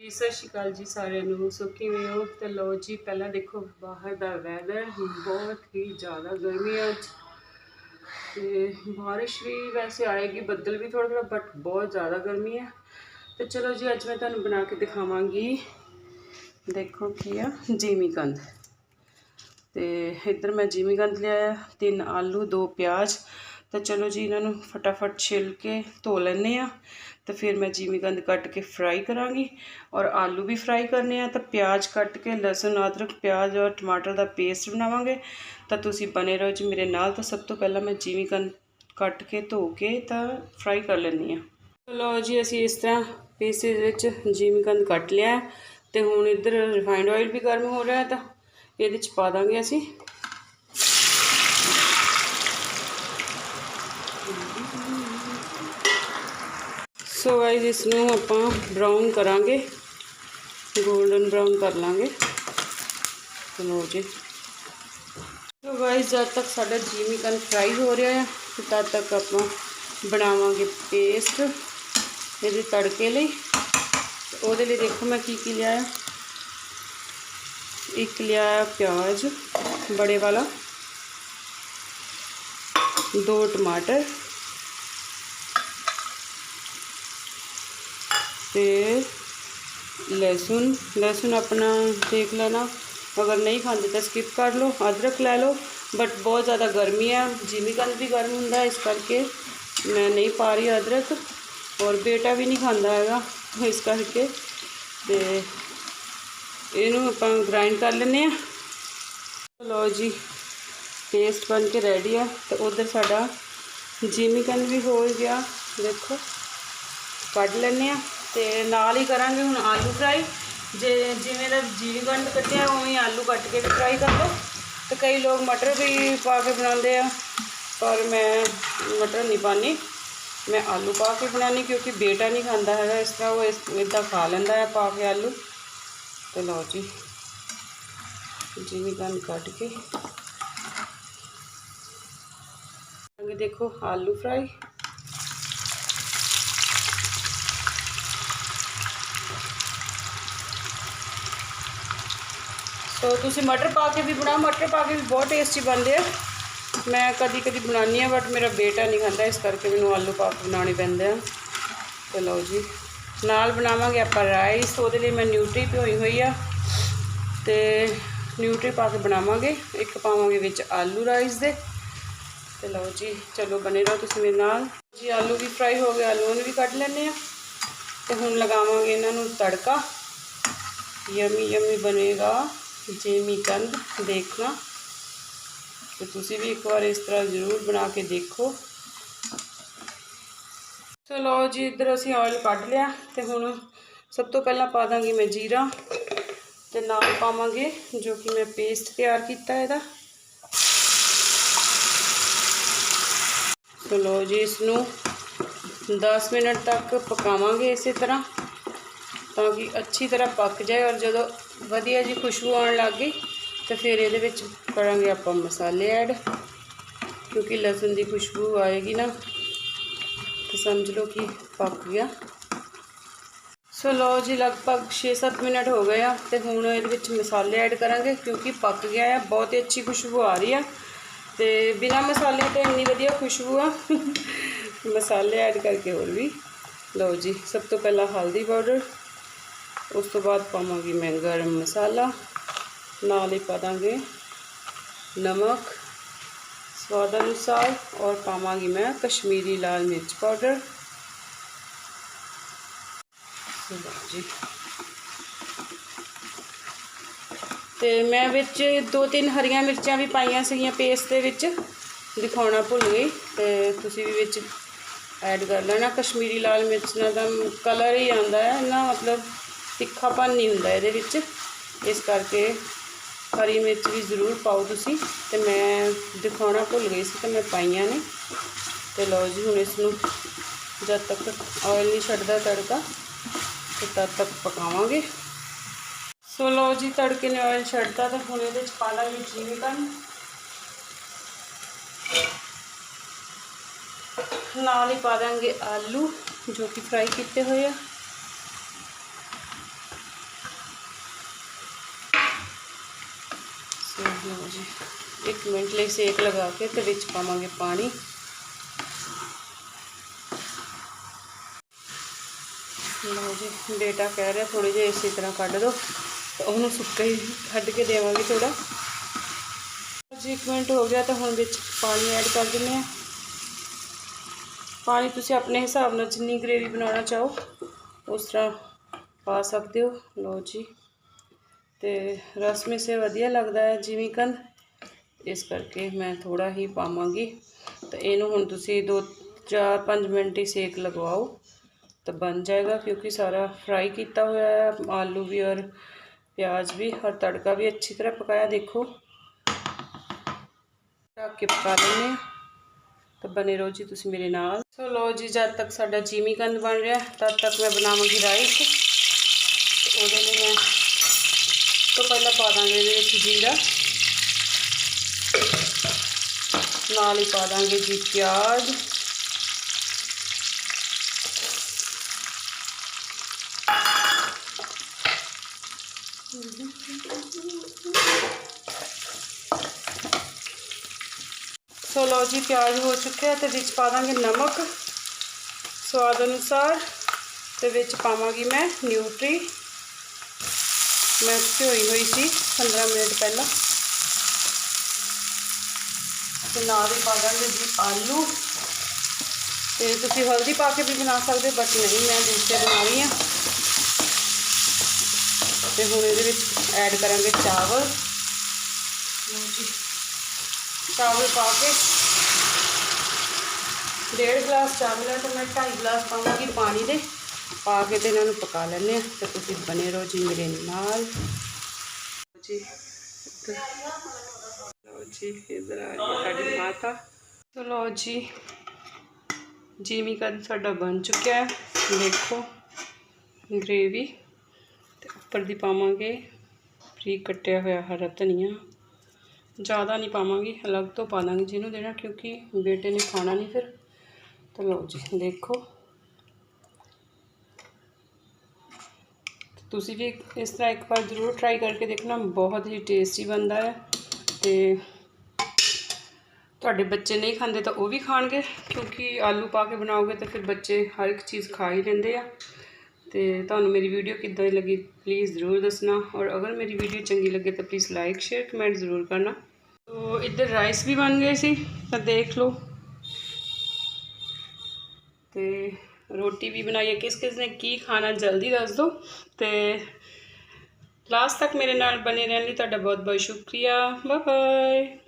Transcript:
ਜੀ, ਸਤਿ ਸ਼੍ਰੀ ਅਕਾਲ ਜੀ ਸਾਰਿਆਂ ਨੂੰ। ਸੋ ਕਿਵੇਂ ਹੋ? ਤੇ ਲੋ ਜੀ, ਪਹਿਲਾਂ ਦੇਖੋ, ਬਾਹਰ ਦਾ ਵੈਦਰ ਬਹੁਤ ਹੀ ਜ਼ਿਆਦਾ ਗਰਮੀ ਹੈ ਅੱਜ ਤੇ ਬਾਰਿਸ਼ ਵੀ ਵੈਸੇ ਆਏਗੀ, ਬੱਦਲ ਵੀ ਥੋੜਾ ਥੋੜਾ ਬਟ ਬਹੁਤ ਜ਼ਿਆਦਾ ਗਰਮੀ ਹੈ ਤੇ ਚਲੋ ਜੀ, ਅੱਜ ਮੈਂ ਤੁਹਾਨੂੰ ਬਣਾ ਕੇ ਦਿਖਾਵਾਂਗੀ। ਦੇਖੋ ਕੀ ਆ ਜੀਮੀ ਕੰਦ ਤੇ ਇੱਧਰ ਮੈਂ ਜੀਮੀ ਕੰਦ ਲਿਆ ਤਿੰਨ ਆਲੂ, ਦੋ ਪਿਆਜ਼। ਤਾਂ ਚਲੋ ਜੀ ਇਹਨਾਂ ਨੂੰ ਫਟਾਫਟ ਛਿਲ ਕੇ ਧੋ ਲੈਂਦੇ ਆ ਤੇ ਫਿਰ ਮੈਂ ਜੀਮੀ ਕੰਦ ਕੱਟ ਕੇ ਫਰਾਈ ਕਰਾਂਗੀ ਔਰ ਆਲੂ ਵੀ ਫਰਾਈ ਕਰਨੇ ਆ ਤਾਂ ਪਿਆਜ਼ ਕੱਟ ਕੇ ਲਸਣ, ਅਦਰਕ, ਪਿਆਜ਼ ਔਰ ਟਮਾਟਰ ਦਾ ਪੇਸਟ ਬਣਾਵਾਂਗੇ। ਤਾਂ ਤੁਸੀਂ ਬਨੇ ਰਹੋ ਜੀ ਮੇਰੇ ਨਾਲ ਤਾਂ ਸਭ ਤੋਂ ਪਹਿਲਾਂ ਮੈਂ ਜੀਮੀ ਕੰਦ ਕੱਟ ਕੇ ਧੋ ਕੇ ਤਾਂ ਫਰਾਈ ਕਰ ਲੈਂਦੀ ਆ ਚਲੋ ਜੀ ਅਸੀਂ ਇਸ ਤਰ੍ਹਾਂ ਪੀਸਿਸ ਵਿੱਚ ਜੀਮੀ ਕੰਦ ਕੱਟ ਲਿਆ ਤੇ ਹੁਣ ਇੱਧਰ ਰਿਫਾਈਨਡ ਆਇਲ ਵੀ ਗਰਮ ਹੋ ਰਿਹਾ ਤਾਂ ਇਹਦੇ ਚ ਪਾ ਦਾਂਗੇ ਅਸੀਂ। ਸੋ ਗਾਇਸ ਇਸ ਨੂੰ ਆਪਾਂ ਬਰਾਊਨ ਕਰਾਂਗੇ 골ਡਨ ਬਰਾਊਨ ਕਰ ਲਾਂਗੇ ਚਲੋ ਜੀ ਸੋ ਗਾਇਸ ਜਦ ਤੱਕ ਸਾਡਾ ਜੀਮੀ ਕਨ ਫਰਾਈ ਹੋ ਰਿਹਾ ਹੈ ਤਦ ਤੱਕ ਆਪਾਂ ਬਣਾਵਾਂਗੇ ਪੇਸਟ ਇਹਦੇ ਤੜਕੇ ਲਈ। ਉਹਦੇ ਲਈ ਦੇਖੋ ਮੈਂ ਕੀ ਕੀ ਲਿਆ ਇੱਕ ਲਿਆ ਪਿਆਜ਼, ਬੜੇ ਵਾਲਾ। ਦੋ ਟਮਾਟਰ। ਤੇ ਲਸਣ ਲਸਣ ਆਪਣਾ ਦੇਖ ਲੈਣਾ। ਅਗਰ ਨਹੀਂ ਖਾਂਦੇ ਤਾਂ ਸਕਿਪ ਕਰ ਲਓ, ਅਦਰਕ ਲੈ ਲਓ। ਬਟ ਬਹੁਤ ਜ਼ਿਆਦਾ ਗਰਮੀ ਹੈ, ਜਿਮੀ ਕੰਦ ਵੀ ਗਰਮ ਹੁੰਦਾ ਇਸ ਕਰਕੇ। ਮੈਂ ਨਹੀਂ ਪਾ ਰਹੀ ਅਦਰਕ ਔਰ ਬੇਟਾ ਵੀ ਨਹੀਂ ਖਾਂਦਾ ਹੈਗਾ ਇਸ ਕਰਕੇ। ਤੇ ਇਹਨੂੰ ਆਪਾਂ ਗ੍ਰਾਈਂਡ ਕਰ ਲੈਂਦੇ ਆ ਲਓ ਜੀ ਪੇਸਟ ਬਣ ਕੇ ਰੈਡੀ ਆ। ਤੇ ਉਧਰ ਸਾਡਾ ਜਿਮੀ ਕੰਦ ਵੀ ਹੋ ਗਿਆ। ਦੇਖੋ, ਕੱਢ ਲੈਂਦੇ ਆ ਤੇ ਨਾਲ ਹੀ ਕਰਾਂਗੇ ਹੁਣ ਆਲੂ ਫਰਾਈ। ਜੇ ਜਿਵੇਂ ਦਾ ਜੀਰੀ ਗੰਢ ਕੱਟਿਆ, ਉਵੇਂ ਆਲੂ ਕੱਟ ਕੇ ਵੀ ਫਰਾਈ ਕਰ ਲਓ। ਤੇ ਕਈ ਲੋਕ ਮਟਰ ਵੀ ਪਾ ਕੇ ਬਣਾਉਂਦੇ ਆ, ਪਰ ਮੈਂ ਮਟਰ ਨਹੀਂ ਪਾਣੀ ਮੈਂ ਆਲੂ ਪਾ ਕੇ ਬਣਾਉਣੀ ਕਿਉਂਕਿ ਬੇਟਾ ਨਹੀਂ ਖਾਂਦਾ ਹੈਗਾ ਇਸ ਤਰ੍ਹਾਂ, ਉਹ ਇਸ ਇਦਾਂ ਖਾ ਲੈਂਦਾ ਹੈ ਪਾ ਕੇ ਆਲੂ। ਤੇ ਲਓ ਜੀ ਜਿਵੇਂ ਗੰਢ ਕੱਟ ਕੇ। ਦੇਖੋ, ਆਲੂ ਫਰਾਈ। ਸੋ ਤੁਸੀਂ ਮਟਰ ਪਾ ਕੇ ਵੀ ਬਣਾਓ ਮਟਰ ਪਾ ਕੇ ਵੀ ਬਹੁਤ ਟੇਸਟੀ ਬਣਦੇ ਆ। ਮੈਂ ਕਦੀ ਕਦੀ ਬਣਾਉਂਦੀ ਆ ਬਟ ਮੇਰਾ ਬੇਟਾ ਨਹੀਂ ਖਾਂਦਾ, ਇਸ ਕਰਕੇ ਮੈਨੂੰ ਆਲੂ ਪਾ ਕੇ ਬਣਾਉਣੇ ਪੈਂਦੇ ਆ। ਤੇ ਲਓ ਜੀ, ਨਾਲ ਬਣਾਵਾਂਗੇ ਆਪਾਂ ਰਾਈਸ ਉਹਦੇ ਲਈ ਮੈਂ ਨਿਊਟਰੀ ਭਿਓਈ ਹੋਈ ਆ। ਤੇ ਨਿਊਟਰੀ ਪਾ ਕੇ ਬਣਾਵਾਂਗੇ, ਇੱਕ ਪਾਵਾਂਗੇ ਵਿੱਚ ਆਲੂ ਰਾਈਸ ਦੇ। ਤੇ ਲਓ ਜੀ, ਚਲੋ ਬਣੇ ਰਹੋ ਤੁਸੀਂ ਮੇਰੇ ਨਾਲ। ਜੀ, ਆਲੂ ਵੀ ਫਰਾਈ ਹੋ ਗਏ ਆਲੂ ਨੂੰ ਵੀ ਕੱਢ ਲੈਣੇ ਆ। ਤੇ ਹੁਣ ਲਗਾਵਾਂਗੇ ਇਹਨਾਂ ਨੂੰ ਤੜਕਾ। ਯਮੀ ਯਮੀ ਬਣੇਗਾ। ਜੇਮੀ ਕੰਦ ਦੇਖਣਾ, ਤੇ ਤੁਸੀਂ ਵੀ ਇੱਕ ਵਾਰ ਇਸ ਤਰ੍ਹਾਂ ਜ਼ਰੂਰ ਬਣਾ ਕੇ ਦੇਖੋ। ਚਲੋ ਜੀ, ਇੱਧਰ ਅਸੀਂ ਆਇਲ ਕੱਢ ਲਿਆ ਤੇ ਹੁਣ ਸਭ ਤੋਂ ਪਹਿਲਾਂ ਪਾ ਦਾਂਗੀ ਮੈਂ ਜੀਰਾ ਤੇ ਨਾਲ ਪਾਵਾਂਗੇ ਜੋ ਕਿ ਮੈਂ ਪੇਸਟ ਤਿਆਰ ਕੀਤਾ ਇਹਦਾ। ਚਲੋ ਜੀ, ਇਸ ਨੂੰ 10 ਮਿੰਟ ਤੱਕ ਪਕਾਵਾਂਗੇ ਇਸੇ ਤਰ੍ਹਾਂ। ਤਾਂ ਕਿ ਅੱਛੀ ਤਰ੍ਹਾਂ ਪੱਕ ਜਾਏ ਔਰ ਜਦੋਂ ਵਧੀਆ ਜੀ ਖੁਸ਼ਬੂ ਆਉਣ ਲੱਗ ਗਈ, ਤਾਂ ਫਿਰ ਇਹਦੇ ਵਿੱਚ ਕਰਾਂਗੇ ਆਪਾਂ ਮਸਾਲੇ ਐਡ, ਕਿਉਂਕਿ ਲਸਣ ਦੀ ਖੁਸ਼ਬੂ ਆਏਗੀ ਨਾ, ਤਾਂ ਸਮਝ ਲਓ ਕਿ ਪੱਕ ਗਿਆ। ਸੋ ਲਓ ਜੀ, ਲਗਭਗ 6-7 ਮਿੰਟ ਹੋ ਗਏ ਆ, ਤੇ ਹੁਣ ਇਹਦੇ ਵਿੱਚ ਮਸਾਲੇ ਐਡ ਕਰਾਂਗੇ, ਕਿਉਂਕਿ ਪੱਕ ਗਿਆ ਆ, ਬਹੁਤ ਹੀ ਅੱਛੀ ਖੁਸ਼ਬੂ ਆ ਰਹੀ ਆ, ਤੇ ਬਿਨਾ ਮਸਾਲੇ ਤੋਂ ਇੰਨੀ ਵਧੀਆ ਖੁਸ਼ਬੂ ਆ। ਮਸਾਲੇ ਐਡ ਕਰਕੇ ਹੋਰ ਵੀ। ਲਓ ਜੀ, ਸਭ ਤੋਂ ਪਹਿਲਾਂ ਹਲਦੀ ਪਾਊਡਰ ਉਸ ਤੋਂ ਬਾਅਦ ਪਾਵਾਂਗੀ ਮੈਂ ਗਰਮ ਮਸਾਲਾ। ਨਾਲ ਹੀ ਪਾ ਦਾਂਗੇ ਨਮਕ ਸਵਾਦ ਅਨੁਸਾਰ ਔਰ ਪਾਵਾਂਗੀ ਮੈਂ ਕਸ਼ਮੀਰੀ ਲਾਲ ਮਿਰਚ ਪਾਊਡਰ। ਜੀ ਤੇ ਮੈਂ ਵਿੱਚ ਦੋ ਤਿੰਨ ਹਰੀਆਂ ਮਿਰਚਾਂ ਵੀ ਪਾਈਆਂ ਸੀਗੀਆਂ ਪੇਸਟ ਦੇ ਵਿੱਚ, ਦਿਖਾਉਣਾ ਭੁੱਲ ਗਈ। ਤੇ ਤੁਸੀਂ ਵੀ ਵਿੱਚ ਐਡ ਕਰ ਲੈਣਾ। ਕਸ਼ਮੀਰੀ ਲਾਲ ਮਿਰਚ ਨਾਲ ਤਾਂ ਕਲਰ ਹੀ ਆਉਂਦਾ ਹੈ। ਨਾ ਮਤਲਬ ਤਿੱਖਾਪਨ ਨਹੀਂ ਹੁੰਦਾ ਇਹਦੇ ਵਿੱਚ। ਇਸ ਕਰਕੇ ਹਰੀ ਮਿਰਚ ਵੀ ਜ਼ਰੂਰ ਪਾਓ ਤੁਸੀਂ। ਤੇ ਮੈਂ ਦਿਖਾਉਣਾ ਭੁੱਲ ਗਈ ਸੀ ਤੇ ਮੈਂ ਪਾਈਆਂ ਨੇ। ਤੇ ਲਓ ਜੀ, ਹੁਣ ਇਸ ਨੂੰ ਜਦ ਤੱਕ ਆਇਲ ਨਹੀਂ ਛੱਡਦਾ ਤੜਕਾ, ਤੇ ਤਦ ਤੱਕ ਪਕਾਵਾਂਗੇ। ਸੋ ਲਓ ਜੀ, ਤੜਕੇ ਨੇ ਆਇਲ ਛੱਡਦਾ ਤੇ ਹੁਣ ਇਹਦੇ ਚ ਪਾ ਲਾਂਗੇ ਜੀਵੀ ਨਾਲ ਹੀ ਪਾ ਦਾਂਗੇ ਆਲੂ, ਜੋ ਕਿ ਫਰਾਈ ਕੀਤੇ ਹੋਏ ਆ। ਲਓ ਜੀ 1 ਮਿੰਟ ਲਈ ਸੇਕ ਲਗਾ ਕੇ ਤੇ ਵਿੱਚ ਪਾਵਾਂਗੇ ਪਾਣੀ। ਲਓ ਜੀ ਬੇਟਾ ਕਹਿ ਰਿਹਾ ਥੋੜੀ ਜਿਹੀ ਇਸੇ ਤਰ੍ਹਾਂ ਕੱਢ ਦਿਓ ਤਾਂ ਉਹਨੂੰ ਸੁੱਕਾ ਹੀ ਕੱਢ ਕੇ ਦੇਵਾਂਗੇ ਥੋੜਾ ਜੀ 1 ਮਿੰਟ ਹੋ ਗਿਆ ਤਾਂ ਹੁਣ ਵਿੱਚ ਪਾਣੀ ਐਡ ਕਰ ਦਿੰਦੇ ਆ ਪਾਣੀ ਤੁਸੀਂ ਆਪਣੇ ਹਿਸਾਬ ਨਾਲ ਜਿੰਨੀ ਗ੍ਰੇਵੀ ਬਣਾਉਣਾ ਚਾਹੋ, ਉਸ ਤਰ੍ਹਾਂ ਪਾ ਸਕਦੇ ਹੋ। ਲਓ ਜੀ। ਤੇ ਰਸ ਮਿਸੇ ਵਧੀਆ ਲੱਗਦਾ ਹੈ, ਜਿਵੇਂ ਕੰਦ ਇਸ ਕਰਕੇ ਮੈਂ ਥੋੜਾ ਹੀ ਪਾਵਾਂਗੀ। ਤਾਂ ਇਹਨੂੰ ਹੁਣ ਤੁਸੀਂ 2 4 5 ਮਿੰਟ ਹੀ ਸੇਕ ਲਗਵਾਓ। ਤਾਂ ਬਣ ਜਾਏਗਾ, ਕਿਉਂਕਿ ਸਾਰਾ ਫਰਾਈ ਕੀਤਾ ਹੋਇਆ ਹੈ। ਆਲੂ ਵੀ ਔਰ ਪਿਆਜ਼ ਵੀ, ਔਰ ਤੜਕਾ ਵੀ ਅੱਛੀ ਤਰ੍ਹਾਂ ਪਕਾਇਆ, ਦੇਖੋ। ਢੱਕ ਕੇ ਪਕਾ ਲੈਂਦੇ ਹਾਂ। ਤਾਂ ਬਨੇ ਰਹੋ ਜੀ ਤੁਸੀਂ ਮੇਰੇ ਨਾਲ। ਸੋ ਲੋ ਜੀ, ਜਦ ਤੱਕ ਸਾਡਾ ਜੀਮੀ ਕੰਦ ਬਣ ਰਿਹਾ, ਤਦ ਤੱਕ ਮੈਂ ਬਣਾਵਾਂਗੀ ਰਾਈਸ। ਤੇ ਉਹਦੇ ਤੋਂ ਪਹਿਲਾਂ ਪਾ ਦਾਂਗੇ ਇਹਦੇ ਵਿੱਚ ਜੀਰਾ। ਨਾਲ ਹੀ ਪਾ ਦਾਂਗੇ ਜੀ ਪਿਆਜ਼। ਸੋ ਲਓ ਜੀ, ਪਿਆਜ਼ ਹੋ ਚੁੱਕਿਆ ਤੇ ਵਿੱਚ ਪਾ ਦਾਂਗੇ ਨਮਕ। ਸਵਾਦ ਅਨੁਸਾਰ ਤੇ ਵਿੱਚ ਪਾਵਾਂਗੀ ਮੈਂ ਨਿਊਟਰੀ। ਮੈਂ ਧੋਈ ਹੋਈ ਸੀ 15 ਮਿੰਟ ਪਹਿਲਾਂ। ਤੇ ਨਾਲ ਹੀ ਪਾ ਦਾਂਗੇ ਜੀ ਆਲੂ। ਤੇ ਤੁਸੀਂ ਹਲਦੀ ਪਾ ਕੇ ਵੀ ਬਣਾ ਸਕਦੇ ਬਟ ਨਹੀਂ, ਮੈਂ ਦੂਸਰੇ ਬਣਾ ਰਹੀ ਹਾਂ। ਤੇ ਹੁਣ ਇਹਦੇ ਵਿੱਚ ਐਡ ਕਰਾਂਗੇ ਚਾਵਲ। ਚਾਵਲ ਪਾ ਕੇ ਡੇਢ ਗਲਾਸ ਚਾਵਲ ਹੈ, ਤਾਂ ਮੈਂ 2.5 ਗਲਾਸ ਪਾਵਾਂਗੀ ਪਾਣੀ ਦੇ। ਪਾ ਕੇ ਤੇ ਇਹਨਾਂ ਨੂੰ ਪਕਾ ਲੈਂਦੇ ਆ ਤੇ ਤੁਸੀਂ ਬਨੇ ਰਹੋ ਜੀ ਮੇਰੇ ਨਾਲ। ਜੀ ਇੱਧਰ- ਲਓ ਜੀ, ਇਧਰ ਆ ਗਈ ਸਾਡੀ ਮਾਤਾ। ਚਲੋ ਲਓ ਜੀ ਜੀਮੀ ਕਦ ਸਾਡਾ ਬਣ ਚੁੱਕਿਆ ਹੈ, ਦੇਖੋ, ਗ੍ਰੇਵੀ ਤੇ ਉੱਪਰ ਦੀ ਪਾਵਾਂਗੇ। ਫਰੀ ਕੱਟਿਆ ਹੋਇਆ ਹਰਾ ਧਨੀਆ ਜ਼ਿਆਦਾ ਨਹੀਂ ਪਾਵਾਂਗੀ, ਅਲੱਗ ਤੋਂ ਪਾ ਦਾਂਗੇ ਜਿਹਨੂੰ ਦੇਣਾ, ਕਿਉਂਕਿ ਬੇਟੇ ਨੇ ਖਾਣਾ ਨਹੀਂ ਫਿਰ। ਤਾਂ ਲਓ ਜੀ, ਦੇਖੋ। ਤੁਸੀਂ ਵੀ ਇਸ ਤਰ੍ਹਾਂ ਇੱਕ ਵਾਰ ਜ਼ਰੂਰ ਟਰਾਈ ਕਰਕੇ ਦੇਖਣਾ, ਬਹੁਤ ਹੀ ਟੇਸਟੀ ਬਣਦਾ ਹੈ ਤੇ ਤੁਹਾਡੇ ਬੱਚੇ ਨਹੀਂ ਖਾਂਦੇ ਤਾਂ ਉਹ ਵੀ ਖਾਣਗੇ, ਕਿਉਂਕਿ ਆਲੂ ਪਾ ਕੇ ਬਣਾਓਗੇ ਤਾਂ ਫਿਰ ਬੱਚੇ ਹਰ ਇੱਕ ਚੀਜ਼ ਖਾ ਹੀ ਲੈਂਦੇ ਆ। ਤੇ ਤੁਹਾਨੂੰ ਮੇਰੀ ਵੀਡੀਓ ਕਿੱਦਾਂ ਦੀ ਲੱਗੀ ਪਲੀਜ਼ ਜ਼ਰੂਰ ਦੱਸਣਾ ਔਰ ਅਗਰ ਮੇਰੀ ਵੀਡੀਓ ਚੰਗੀ ਲੱਗੇ ਤਾਂ ਪਲੀਜ਼ ਲਾਈਕ ਸ਼ੇਅਰ ਕਮੈਂਟ ਜ਼ਰੂਰ ਕਰਨਾ। ਤੋ ਇੱਧਰ ਰਾਈਸ ਵੀ ਬਣ ਗਏ ਸੀ, ਤਾਂ ਦੇਖ ਲਓ। ਤੇ ਰੋਟੀ ਵੀ ਬਣਾਈ ਹੈ। ਕਿਸ ਕਿਸ ਨੇ ਕੀ ਖਾਣਾ, ਜਲਦੀ ਦੱਸ ਦਿਓ। ਤੇ ਲਾਸਟ ਤੱਕ ਮੇਰੇ ਨਾਲ ਬਨੇ ਰਹਿਣ ਲਈ ਤੁਹਾਡਾ ਬਹੁਤ ਬਹੁਤ ਸ਼ੁਕਰੀਆ। Bye bye